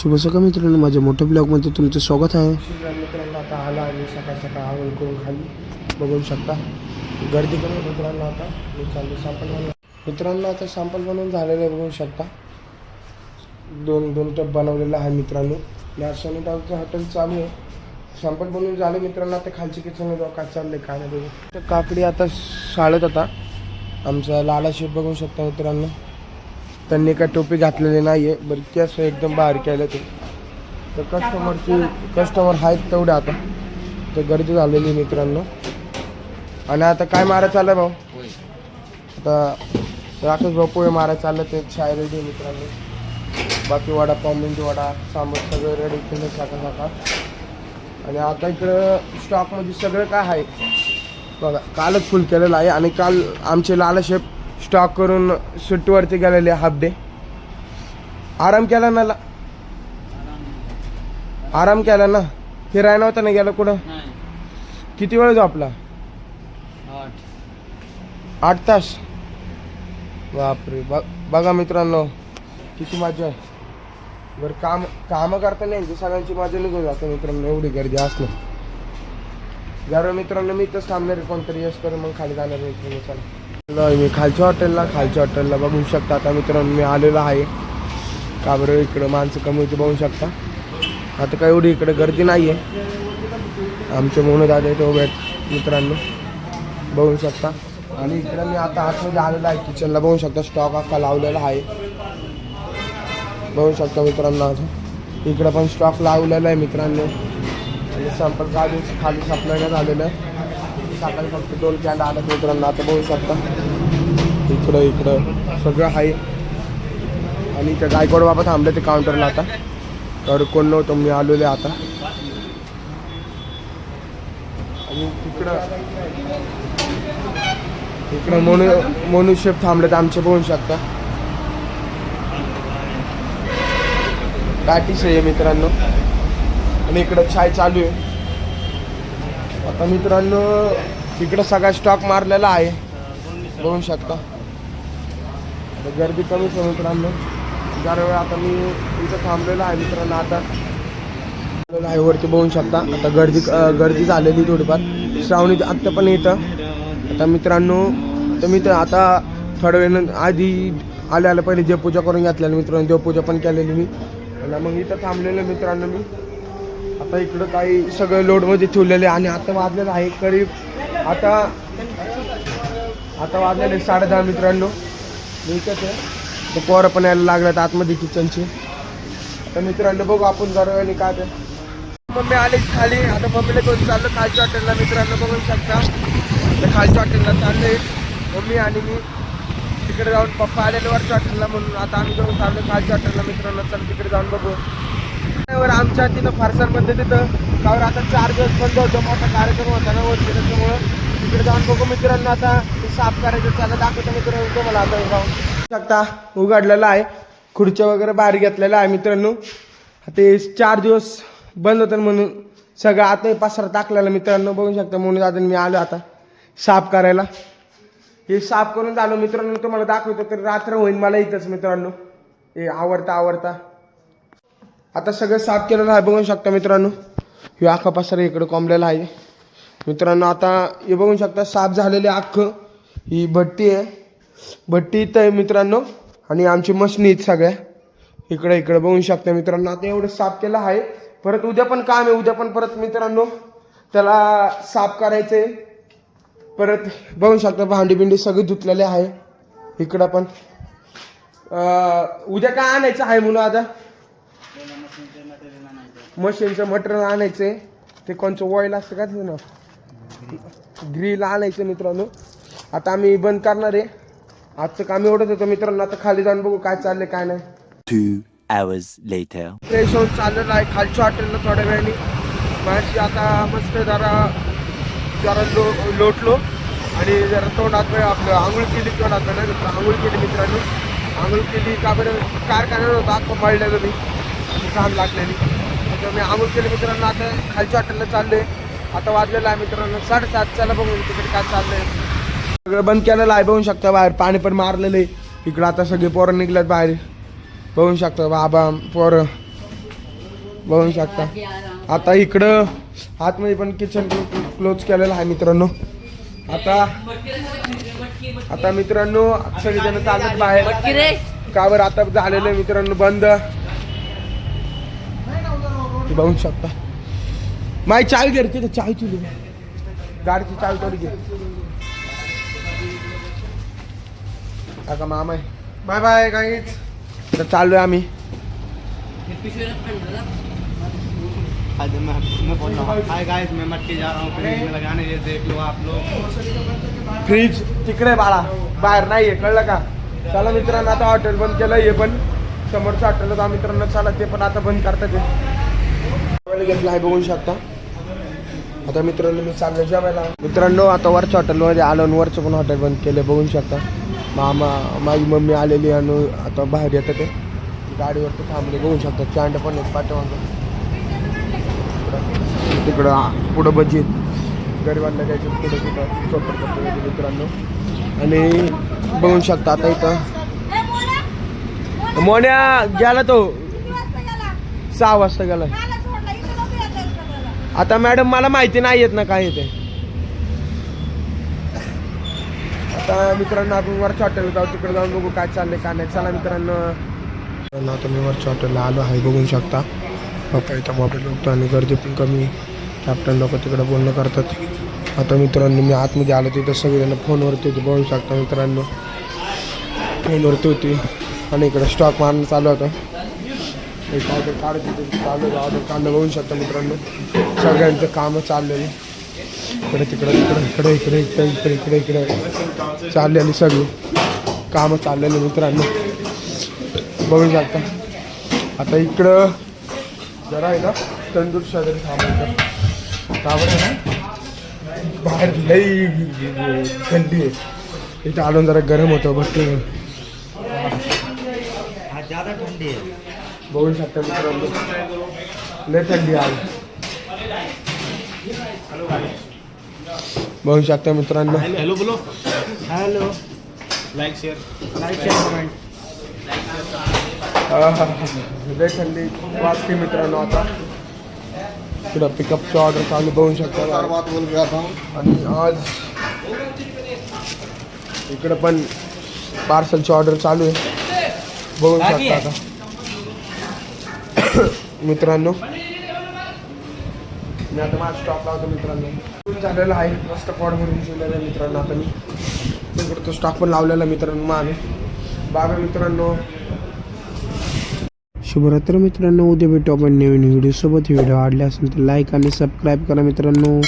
शुभ सकाळ मित्रांनो. माझ्या मोठ्या ब्लॉगमध्ये तुमचं स्वागत आहे. मित्रांनो आता आला आम्ही सकाळ सकाळ आवड करून खाली. बघू शकता. गर्दी करून मित्रांनो आता. मी चाललो सॅम्पल बनवून. मित्रांनो आता सॅम्पल बनवून झालेलं आहे बघू शकता. दोन दोन टप बनवलेलं आहे मित्रांनो. नॅशनल डावचं हॉटेल चालू आहे. सॅम्पल बनवून झाले मित्रांनो आता खालची किचन काय चाललंय काय नाही बघू. तर काकडी आता शाळेत आता. आमचा लाला शेप बघू शकता मित्रांनो. त्यांनी काय टोपी घातलेली नाही आहे बरं केस एकदम बाहेर केलं ते. तर कस्टमरची कस्टमर आहेत तेवढे आता. तर गर्दी झालेली आहे मित्रांनो. आणि आता काय मारायचं आलं भाऊ? आता राकेश भाऊ पोहे मारायचं आलं ते चाय रेडी आहे मित्रांनो. बाकी वडा मेंदू वडा सांबर सगळं रेडी केलं साखा साखा आणि आता इकडं स्टॉकमध्ये सगळं काय आहे? बघा कालच फुल केलेलं आहे आणि काल आमचे लाला शेप स्टॉक करून सुट्टीवरती गेलेले हाफ डे आराम केला ना आराम केला ना? फिरायला नव्हता ना गेला कुठं? किती वेळ झोपला आठ. तास? बापरे बघ बघा मित्रांनो किती मजा आहे. बरं काम कामं करता नाही यांची सगळ्यांची मजा निघून जाते मित्रांनो एवढी गर्दी असणं जरा मित्रांनो मी तर थांबणार कोणतरी यश करून मग खाली जाणार मित्रांनो चला. मी खालच्या हॉटेलला खालच्या हॉटेलला बघू शकता. आता मित्रांनो मी आलेलो आहे. का बरं इकडं माणसं कमी होती बघू शकता. आता काय एवढी इकडे गर्दी नाही आहे आमचे मोनू दादा तो उभे मित्रांनो. बघू शकता. आणि इकडं मी आता आतमध्ये आलेलो आहे किचनला बघू शकता. स्टॉक अख्खा लावलेला आहे. बघू शकता मित्रांनो आता. इकडं पण स्टॉक लावलेला आहे मित्रांनो. आणि संपर्क आधी खाली सप्लायला झालेलं आहे. सकाळी फक्त दोन कॅन्ड आलं मित्रांनो. आता बघू शकता. इकडं इकडं. सगळं आहे आणि त्या गायकवाड बाबा थांबले ते काउंटरला आता. तर कोण नव्हतं मी आलेले आता. आणि तिकडं इकडं मोनू मोनू थांबले तर आमचे बघू शकता. पॅटीस आहे मित्रांनो. आणि इकडं चाय चालू आहे. आता मित्रांनो तिकडं सगळा स्टॉक मारलेला आहे. बघू शकता. आता गर्दी कमीच आहे मित्रांनो. जरा आता मी इथं थांबलेलो आहे मित्रांनो आता. आहे वरती बघू शकता. आता गर्दी गर्दी झालेली थोडीफार. श्रावणी आत्ता पण इथं आता मित्रांनो तर मी तर आता थोड्या वेळेनं आधी आल्या आल्या पहिले देवपूजा करून घेतलेली मित्रांनो. देवपूजा पण केलेली मी. आणि मग इथं थांबलेलं मित्रांनो मी. आता इकडं काही सगळं लोडमध्ये ठेवलेले आणि आता वाजलेलं आहे करीब आता आता वाजलेले साडे दहा मित्रांनो. मी आहे. पोरं पण यायला लागल्यात आतमध्ये किचनची. आता मित्रांनो बघू आपण जरा काय ते. मम्मी आली खाली. आता मम्मीला कोण चाललं खालच्या हॉटेलला मित्रांनो बघू शकता. तर खालच्या हॉटेलला चालले मम्मी आणि मी. तिकडे जाऊन पप्पा आलेले वरच्या हॉटेलला म्हणून. आता आम्ही जाऊन चाललो खालच्या हॉटेलला मित्रांनो चल तिकडे जाऊन बघू. आमच्या तिथं फारसांमध्ये तिथं कावर आता चार दिवस बंद होतं मोठा कार्यक्रम होता ना वरती त्याच्यामुळं. तिकडे जाऊन बघू मित्रांनो आता ते साफ करायचं त्याला दाखवतो मित्रांनो तुम्हाला आता जाऊन शकता उघडलेला आहे खुर्च्या वगैरे बाहेर घेतलेल्या आहे मित्रांनो. ते चार दिवस बंद होतं म्हणून सगळं आता हे टाकलेला मित्रांनो बघू शकता म्हणून आता मी आलो आता साफ करायला. हे साफ करून झालो मित्रांनो तुम्हाला दाखवतो तर रात्र होईल मला इथंच मित्रांनो. हे आवडता आवडता आता सगळं साफ केलेलं आहे बघू शकता मित्रांनो. हे अख्खा पसारा इकडं कोंबलेला आहे. मित्रांनो आता हे बघू शकता साफ झालेले अख्खं ही भट्टी आहे. भट्टी इथं आहे मित्रांनो. आणि आमची मशनी आहेत सगळ्या. इकडे इकडे बघू शकता मित्रांनो. आता एवढं साफ केलं आहे. परत उद्या पण काम आहे. उद्या पण परत मित्रांनो त्याला साफ करायचं आहे. परत बघू शकता भांडी बिंडी सगळी धुतलेले आहे. इकडं पण. उद्या काय आणायचं आहे म्हणून आता? मशीनचं मटेरियल आणायचंय ते कोणचं ऑइल असतं का ते ना ग्रिल आणायचं मित्रांनो. आता आम्ही बंद करणार आहे. आजचं काम एवढंच होतं मित्रांनो. आता खाली जाऊन बघू काय चाललंय काय नाही. Two hours later. फ्रेश होऊन चाललेलं आहे. खालच्या हॉटेलला थोड्या वेळाने. माझी आता मस्त जरा जरा लो लोटलो. आणि जरा तोंडात आपलं. आंघोळ केली तोंडात नाही आंघोळ केली मित्रांनो. आंघोळ केली का बरं? कारखान्यात होता. अख्खं मळलेलं मी. घाम लागलेली. किंवा मी आंघोळ केले मित्रांनो आता खालच्या हॉटेलला चाललोय. आता वाजलेलं आहे मित्रांनो साडेसात. चला बघू तिकडे काय चाललंय. सगळं बंद केलेलं आहे बघू शकता बाहेर पाणी पण मारलेलं आहे. इकडं आता सगळे पोरं निघल्यात बाहेर. बघू शकता बाबा पोरं. बघू शकता. आता इकडं आतमध्ये पण किचन क्लोज केलेलं आहे मित्रांनो. आता आता मित्रांनो सगळेजण चालत बाहेर. का बरं आता झालेलं आहे मित्रांनो बंद. हे बघू शकता. माई चावी घे रे तिथे चावी तुली. गाडीची चावी तोडी घे. आता मामा आहे. बाय बाय काहीच तर चाललोय आम्ही. हाय गाइस मैं मटके जा रहा हूँ फ्रिज में लगाने ये देख लो आप लोग फ्रीज तिकडे बाळा. बाहेर नाहीये कळलं का? चला मित्रांनो आता हॉटेल बंद केलं हे पण. समोरचं हॉटेल होतं मित्रांनो चला ते पण आता बंद करतात ते घेतला आहे बघू शकता. आता मित्रांनो मी चाललो जेवायला. मित्रांनो आता वरच्या हॉटेलमध्ये आलो आणि वरचं पण हॉटेल बंद केलं बघू शकता. मामा माझी मम्मी आलेली आणि आता बाहेर येतं ते. गाडीवरती थांबले बघू शकता. चांड पण आहेत पाठीमागं. तिकडं पुढं बजीत गरिबांना द्यायचे पुढं तिथं चोपट करतो मित्रांनो. आणि बघू शकता आता इथं. मोन्या गेला तो. सहा वाजता गेला आता मॅडम मला माहिती नाही येत ना काय येते. आता मित्रांनो आपण वरच्या हॉटेलला जाऊ तिकडे जाऊन बघू काय चाललंय काय नाही. चला मित्रांनो. आता मी वरच्या हॉटेलला आलो आहे बघू शकता. पप्पा इथं मोबाईल बघतो आणि गर्दी पण कमी. कॅप्टन लोक तिकडे बोलणं करतात. आता मित्रांनो मी आतमध्ये आलो तिथं सगळेजण फोनवरती होते बघू शकता मित्रांनो. फोनवरती होती. आणि इकडे स्टॉक मारणं चालू होतं एक ऑर्डर काढत होते चालू ऑर्डर काढणं बघू शकता मित्रांनो. सगळ्यांचं कामं चाललेली. इकडे तिकडे इकडे इकडे इकडे इकडे इकडे इकडे इकडे. चाललेली सगळी. कामं चाललेली मित्रांनो. बघू शकता आता. इकडं जरा आहे ना तंदूर शेजारी थांबायचं. आहे ना? बाहेर लई थंडी आहे. इथं आलो जरा गरम होतं बसलो. आज ज़्यादा ठंडी है बघू शकता मित्रांनो. लय थंडी आहे. बघू शकता मित्रांनो. हेलो बोलो. Hello. Like share like share comment थंडी वाजते मित्रांनो आता. इकडं पिकअपचं ऑर्डर चालू बघू शकता बोल रहा था आणि आज इकडं पण पार्सलची ऑर्डर चालू आहे. बघू शकता आता. मित्रांनो मी आता माझा स्टॉप लावतो मित्रांनो. झालेला आहे. मस्त पॉड भरून शिवलेला आहे मित्रांनो आता मी. तिकडं तो स्टॉक पण लावलेला मित्रांनो मागे. बाबा मित्रांनो. शुभरात्र मित्रांनो. उद्या भेटू आपण नवीन व्हिडिओसोबत व्हिडिओ आवडला असेल तर लाईक आणि सबस्क्राईब करा मित्रांनो.